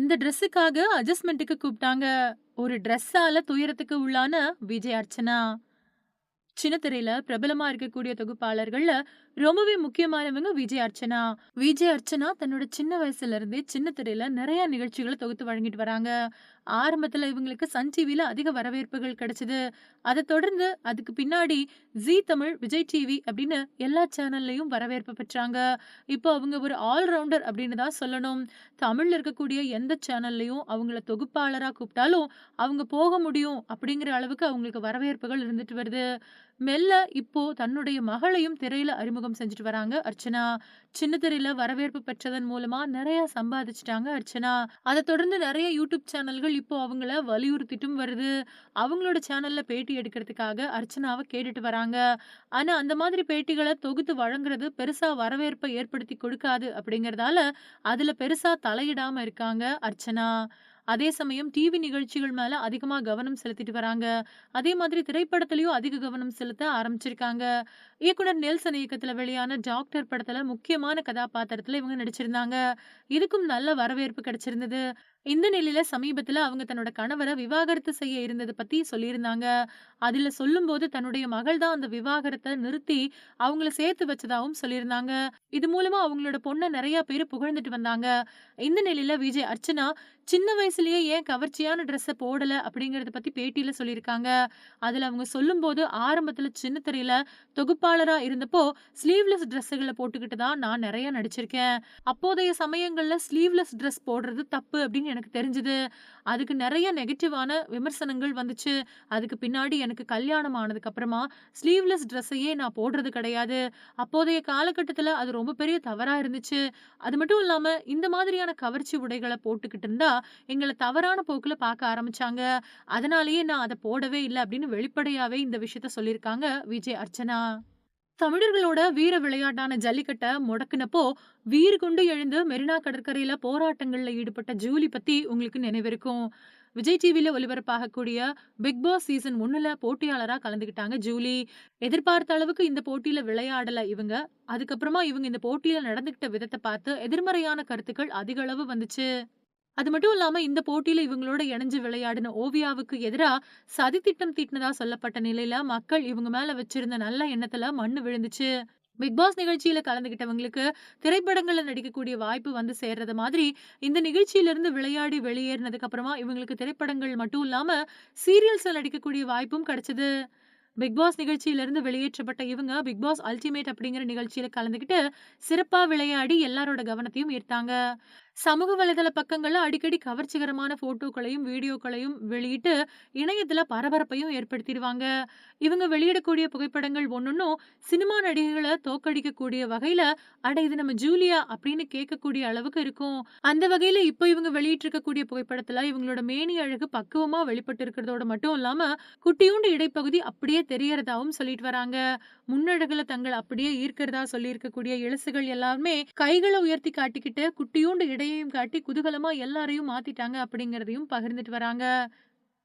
அந்த ட்ரெஸ்ஸுக்காக அட்ஜஸ்ட்மெண்ட்டுக்கு கூப்பிட்டாங்க. ஒரு ட்ரெஸ்ஸால துயரத்துக்கு உள்ளான விஜய் அர்ச்சனா. சின்னத்திரையில பிரபலமா இருக்கக்கூடிய தொகுப்பாளர்கள்ல ரொம்பவே முக்கியமானவங்க விஜய் அர்ச்சனா. விஜய் அர்ச்சனா தன்னோட சின்ன வயசுல இருந்தே சின்ன திரையில நிகழ்ச்சிகளை தொகுத்து வழங்கிட்டு வராங்க. ஆரம்பத்துல இவங்களுக்கு சன் டிவில அதிக வரவேற்புகள் கிடைச்சது. அத தொடர்ந்து அதுக்கு பின்னாடி ஜீ தமிழ், விஜய் டிவி அப்படின்னு எல்லா சேனல்லயும் வரவேற்பு பெற்றாங்க. இப்போ அவங்க ஒரு ஆல்ரவுண்டர் அப்படின்னு தான் சொல்லணும். தமிழ்ல இருக்கக்கூடிய எந்த சேனல்லயும் அவங்கள தொகுப்பாளரா கூப்பிட்டாலும், அவங்க போக முடியும் அப்படிங்கிற அளவுக்கு அவங்களுக்கு வரவேற்புகள் இருந்துட்டு வருது. மெல்ல இப்போ தன்னுடைய மகளையும் திரையில அறிமுகம் செஞ்சுட்டு வராங்க அர்ச்சனா. சின்ன திரையில வரவேற்பு பெற்றதன் மூலமா நிறைய சம்பாதிச்சிட்டாங்க அர்ச்சனா. அதை தொடர்ந்து நிறைய யூடியூப் சேனல்கள் இப்போ அவங்கள வலியுறுத்திட்டும் வருது. அவங்களோட சேனல்ல பேட்டி எடுக்கிறதுக்காக அர்ச்சனாவை கேட்டுட்டு வராங்க. ஆனா அந்த மாதிரி பேட்டிகளை தொகுத்து வழங்குறது பெருசா வரவேற்பை ஏற்படுத்தி கொடுக்காது அப்படிங்கிறதால, அதுல பெருசா தலையிடாம இருக்காங்க அர்ச்சனா. அதே சமயம் டிவி நிகழ்ச்சிகள் மேல அதிகமா கவனம் செலுத்திட்டு வராங்க. அதே மாதிரி திரைப்படத்திலயும் அதிக கவனம் செலுத்த ஆரம்பிச்சிருக்காங்க. இயக்குனர் நெல்சன் இயக்கத்துல வெளியான டாக்டர் படத்துல முக்கியமான கதாபாத்திரத்துல இவங்க நடிச்சிருந்தாங்க. இதுக்கும் நல்ல வரவேற்பு கிடைச்சிருந்தது. இந்த நிலையில சமீபத்துல அவங்க தன்னோட கணவரை விவாகரத்து செய்ய இருந்ததை பத்தி சொல்லியிருந்தாங்க. அதுல சொல்லும்போது தன்னுடைய மகள் தான் அந்த விவாகரத்தை நிறுத்தி அவங்கள சேர்த்து வச்சதாகவும் சொல்லியிருந்தாங்க. இது மூலமா அவங்களோட பொண்ணை நிறைய பேரு புகழ்ந்துட்டு வந்தாங்க. இந்த நிலையில விஜய் அர்ச்சனா சின்ன வயசுலயே ஏன் கவர்ச்சியான ட்ரெஸ்ஸ போடல அப்படிங்கறத பத்தி பேட்டியில சொல்லியிருக்காங்க. அதுல அவங்க சொல்லும்போது ஆரம்பத்துல சின்ன திரையில தொகுப்பாளரா இருந்தப்போ ஸ்லீவ்லெஸ் ட்ரெஸ்ஸுகளை போட்டுக்கிட்டு தான் நான் நிறைய நடிச்சிருக்கேன். அப்போதைய சமயங்கள்ல ஸ்லீவ்லெஸ் ட்ரெஸ் போடுறது தப்பு அப்படின்னு எனக்கு தெரிஞ்சது. அதுக்கு நிறைய நெகட்டிவான விமர்சனங்கள் வந்துச்சு. அதுக்கு பின்னாடி எனக்கு கல்யாணம் ஆனதுக்கு அப்புறமா ஸ்லீவ்லெஸ் ட்ரெஸ்ஸையே நான் போடுறது கிடையாது. அப்போதைய காலகட்டத்துல அது ரொம்ப பெரிய தவறா இருந்துச்சு. அது மட்டும் இல்லாம இந்த மாதிரியான கவர்ச்சி உடைகளை போட்டுக்கிட்டு இருந்தா, எங்களை தவறான போக்குல பார்க்க ஆரம்பிச்சாங்க. அதனாலேயே நான் அத போடவே இல்ல அப்படின்னு வெளிப்படையாவே இந்த விஷயத்த சொல்லியிருக்காங்க விஜய் அர்ச்சனா. தமிழர்களோட வீர விளையாட்டான ஜல்லிக்கட்டை முடக்குனப்போ, வீர் கொண்டு எழுந்து மெரினா கடற்கரையில போராட்டங்கள்ல ஈடுபட்ட ஜூலி பத்தி உங்களுக்கு நினைவிருக்கும். விஜய் டிவில ஒளிபரப்பாகக்கூடிய பிக் பாஸ் சீசன் 1ல போட்டியாளரா கலந்துக்கிட்டாங்க ஜூலி. எதிர்பார்த்த அளவுக்கு இந்த போட்டியில விளையாடல இவங்க. அதுக்கப்புறமா இவங்க இந்த போட்டியில நடந்துகிட்ட விதத்த பார்த்து எதிர்மறையான கருத்துக்கள் அதிக அளவு வந்துச்சு. அது மட்டும் இல்லாம இந்த போட்டியில இவங்களோட இணைஞ்சு விளையாடின ஓவியாவுக்கு எதிரா சதித்திட்டம் தீட்டுனதா சொல்லப்பட்ட நிலையில மக்கள் இவங்க மேல வச்சிருந்த நல்ல எண்ணத்துல மண்ணு விழுந்துச்சு. பிக் பாஸ் நிகழ்ச்சியில கலந்துக்கிட்டவங்களுக்கு திரைப்படங்கள்ல நடிக்கக்கூடிய வாய்ப்பு வந்து சேர்றது மாதிரி, இந்த நிகழ்ச்சியிலிருந்து விளையாடி வெளியேறினதுக்கு அப்புறமா இவங்களுக்கு திரைப்படங்கள் மட்டும் இல்லாம சீரியல்ஸ்ல நடிக்கக்கூடிய வாய்ப்பும் கிடைச்சது. பிக் பாஸ் நிகழ்ச்சியிலிருந்து வெளியேற்றப்பட்ட இவங்க பிக் பாஸ் அல்டிமேட் அப்படிங்கிற நிகழ்ச்சியில கலந்துக்கிட்டு சிறப்பா விளையாடி எல்லாரோட கவனத்தையும் ஈர்த்தாங்க. சமூக வலைதள பக்கங்கள்ல அடிக்கடி கவர்ச்சிகரமான போட்டோக்களையும், வீடியோக்களையும் வெளியிட்டு இணையத்துல பரபரப்பையும் ஏற்படுத்திடுவாங்க இவங்க வெளியிடக்கூடிய புகைப்படங்கள் ஒன்னொன்னும் சினிமா நடிகைகள தோற்கடிக்கக்கூடிய வகையில, "அட இது நம்ம ஜூலியா" அப்படின்னு கேட்கக்கூடிய அளவுக்கு இருக்கும். அந்த வகையில இப்போ இவங்க வெளியிட்டிருக்கக்கூடிய புகைப்படத்துல இவங்களோட மேனி அழகு பக்குவமா வெளிப்பட்டு இருக்கிறதோட மட்டும் இல்லாம, குட்டியூண்டு இடைப்பகுதி அப்படியே தெரியறதாவும் சொல்லிட்டு வராங்க. முன்னழகுல தங்கள அப்படியே ஈர்க்கிறதா சொல்லியிருக்கக்கூடிய இளசுகள் எல்லாருமே கைகள உயர்த்தி காட்டிக்கிட்டு, குட்டியூண்டு இடை இடையையும் காட்டி குதூகலமா எல்லாரையும் மாத்திட்டாங்க அப்படிங்கிறதையும் பகிர்ந்துட்டு வராங்க.